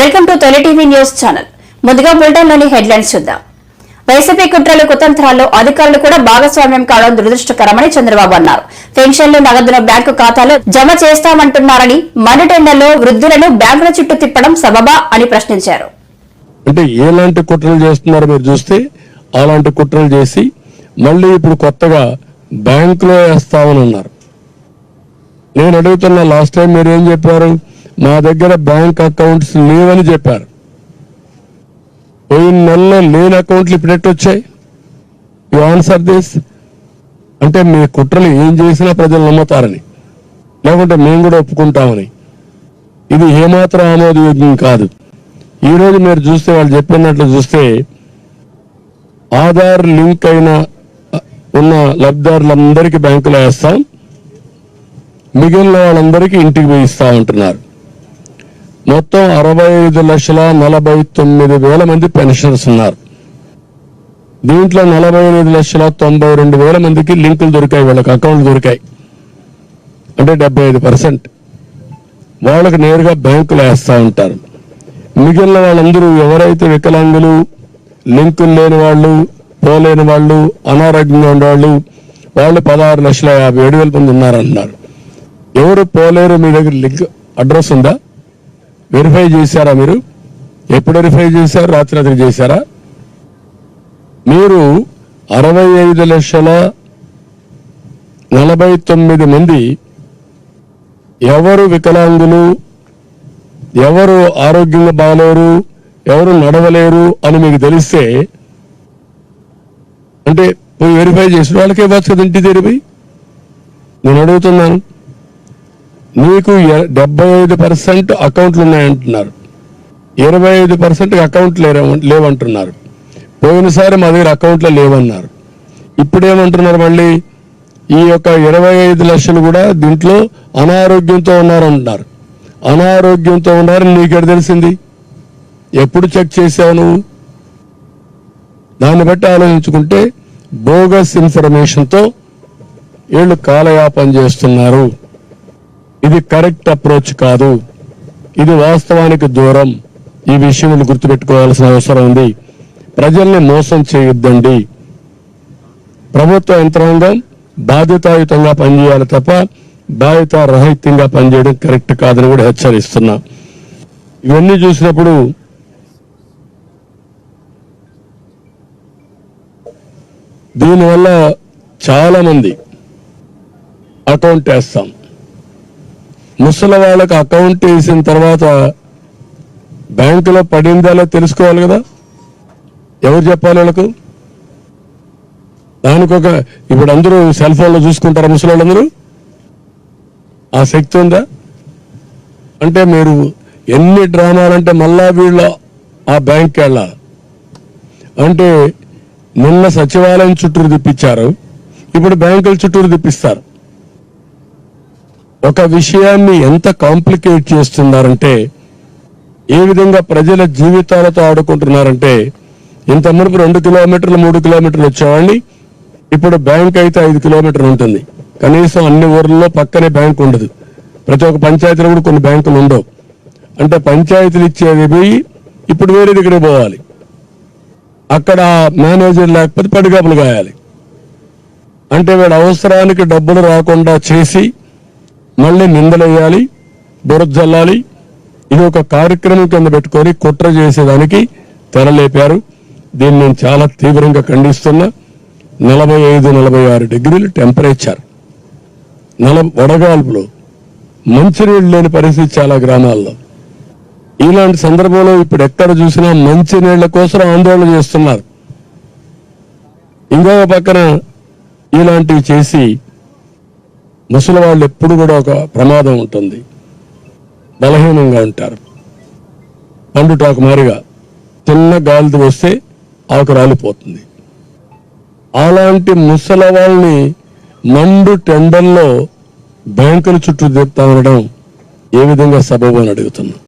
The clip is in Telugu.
Welcome to Tholi TV news channel. ముందుగా బులెటిన్లోని హెడ్లైన్స్ చూద్దాం. వైసీపీ కుట్రలు కుతంత్రాల్లో అధికారులు కూడా భాగస్వామ్యం కావడం దురదృష్టకరమని చంద్రబాబు అన్నారు. పెన్షన్లు నగదును బ్యాంకు ఖాతాలో జమ చేస్తామంటున్నారని మనీ టెండర్లో వృద్ధులను బ్యాంకుల చుట్టూ తిప్పడం సబబా అని ప్రశ్నించారు. అంటే ఎలాంటి కుట్రలు చేస్తున్నారో మీరు చూస్తే అలాంటి కుట్రలు చేసి మళ్ళీ ఇప్పుడు కొత్తగా బ్యాంకులో వేస్తామని అన్నారు. నేను అడుగుతున్నా లాస్ట్ టైం మీరు ఏం చెప్పారు? మా దగ్గర బ్యాంక్ అకౌంట్స్ లేవని చెప్పారు. పోయిన నెలలో లేని అకౌంట్లు ఇప్పుడు వచ్చాయి? యు ఆన్సర్ దిస్ అంటే మీ కుట్రలు ఏం చేసినా ప్రజలు నమ్ముతారని. లేకుంటే మేము కూడా ఒప్పుకుంటామని. ఇది ఏమాత్రం ఆమోదయోగ్యం కాదు. ఈ రోజు మీరు చూస్తే వాళ్ళు చెప్పినట్లు చూస్తే ఆధార్ లింక్ అయిన ఉన్న లబ్ధిదారులందరికీ బ్యాంకులో వేస్తాం. మిగిలిన వాళ్ళందరికీ ఇంటికి పోయిస్తా ఉంటున్నారు మొత్తం అరవై ఐదు లక్షల నలభై తొమ్మిది వేల మంది పెన్షనర్స్ ఉన్నారు. దీంట్లో నలభై ఎనిమిది లక్షల తొంభై రెండు వేల మందికి లింకులు దొరికాయి వాళ్ళకి అకౌంట్లు దొరికాయి. అంటే డెబ్బై ఐదు పర్సెంట్. వాళ్ళకి నేరుగా బ్యాంకులు వేస్తూ ఉంటారు. మిగిలిన వాళ్ళందరూ ఎవరైతే వికలాంగులు లింకులు లేని వాళ్ళు పోలేని వాళ్ళు అనారోగ్యంగా ఉండేవాళ్ళు వాళ్ళు పదహారు లక్షల యాభై ఏడు వేల మంది ఉన్నారన్నారు. ఎవరు పోలేరు? మీ దగ్గర లింక్ అడ్రస్ ఉందా? వెరిఫై చేశారా మీరు? ఎప్పుడు వెరిఫై చేశారు? రాత్రి రాత్రి చేశారా? మీరు అరవై ఐదు లక్షల నలభై తొమ్మిది మంది ఎవరు వికలాంగులు ఎవరు ఆరోగ్యంగా బాగలేరు ఎవరు నడవలేరు అని మీకు తెలిస్తే అంటే పోయి వెరిఫై చేసిన వాళ్ళకే ఇవ్వచ్చు కదండి ఇంటి తెరిపి నేను అడుగుతున్నాను. నీకు ఎ- డెబ్బై ఐదు పర్సెంట్ అకౌంట్లు ఉన్నాయంటున్నారు. ఇరవై ఐదు పర్సెంట్ అకౌంట్ లేవంటున్నారు. పోయినసారి మా దగ్గర అకౌంట్లో లేవన్నారు. ఇప్పుడు ఏమంటున్నారు మళ్ళీ? ఈ యొక్క ఇరవై ఐదు లక్షలు కూడా దీంట్లో అనారోగ్యంతో ఉన్నారంటున్నారు. అనారోగ్యంతో ఉన్నారని నీకెడ తెలిసింది? ఎప్పుడు చెక్ చేసావు నువ్వు? దాన్ని బట్టి ఆలోచించుకుంటే బోగస్ ఇన్ఫర్మేషన్తో వీళ్ళు కాలయాపన చేస్తున్నారు. ఇది కరెక్ట్ అప్రోచ్ కాదు. ఇది వాస్తవానికి దూరం. ఈ విషయం గుర్తుపెట్టుకోవాల్సిన అవసరం ఉంది. ప్రజల్ని మోసం చేయొద్దండి. ప్రభుత్వ యంత్రాంగం బాధ్యతాయుతంగా పనిచేయాలి తప్ప బాధ్యత రహితంగా పనిచేయడం కరెక్ట్ కాదని కూడా హెచ్చరిస్తున్నా. ఇవన్నీ చూసినప్పుడు దీనివల్ల చాలామంది అకౌంట్ వేస్తాం. ముసలి వాళ్ళకి అకౌంట్ వేసిన తర్వాత బ్యాంకులో పడిందాలో తెలుసుకోవాలి కదా? ఎవరు చెప్పాలి వాళ్ళకు? దానికి ఒక ఇప్పుడు అందరూ సెల్ ఫోన్లో చూసుకుంటారా ముసలి వాళ్ళందరూ ఆ శక్తి ఉందా? అంటే మీరు ఎన్ని డ్రామాలంటే మళ్ళా వీళ్ళు ఆ బ్యాంక్కి వెళ్ళాలి అంటే నిన్న సచివాలయం చుట్టూరు తిప్పించారు. ఇప్పుడు బ్యాంకుల చుట్టూరు తిప్పిస్తారు. ఒక విషయాన్ని ఎంత కాంప్లికేట్ చేస్తున్నారంటే ఏ విధంగా ప్రజల జీవితాలతో ఆడుకుంటున్నారంటే ఇంత మునుపు రెండు కిలోమీటర్లు మూడు కిలోమీటర్లు వచ్చేవాడిని ఇప్పుడు బ్యాంక్ అయితే ఐదు కిలోమీటర్లు ఉంటుంది. కనీసం అన్ని ఊర్లలో పక్కనే బ్యాంక్ ఉండదు. ప్రతి ఒక్క పంచాయతీలో కూడా కొన్ని బ్యాంకులు ఉండవు. అంటే పంచాయతీలు ఇచ్చేది పోయి ఇప్పుడు వేరే దగ్గర పోవాలి. అక్కడ మేనేజర్ లేకపోతే పడిగాపులు కాయాలి అంటే వీడు అవసరానికి డబ్బులు రాకుండా చేసి మళ్ళీ నిందలేయాలి బురజల్లాలి ఇది ఒక కార్యక్రమం కింద పెట్టుకొని కుట్ర చేసేదానికి తెరలేపారు. దీన్ని నేను చాలా తీవ్రంగా ఖండిస్తున్నా. నలభై ఐదు నలభై ఆరు డిగ్రీలు టెంపరేచర్. నల వడగాల్పులు మంచినీళ్ళు లేని పరిస్థితి చాలా గ్రామాల్లో. ఇలాంటి సందర్భంలో ఇప్పుడు ఎక్కడ చూసినా మంచినీళ్ళ కోసం ఆందోళన చేస్తున్నారు. ఇంకొక పక్కన ఇలాంటివి చేసి ముసలి వాళ్ళు ఎప్పుడు కూడా ఒక ప్రమాదం ఉంటుంది. బలహీనంగా ఉంటారు. పండుటాకు మారిగా చిన్న గాలిది వస్తే ఆకు రాలిపోతుంది. అలాంటి ముసలి వాళ్ళని మండు టెండర్లో బ్యాంకుల చుట్టూ తిప్పుతా ఉండడం ఏ విధంగా సబబు అని అడుగుతున్నాం.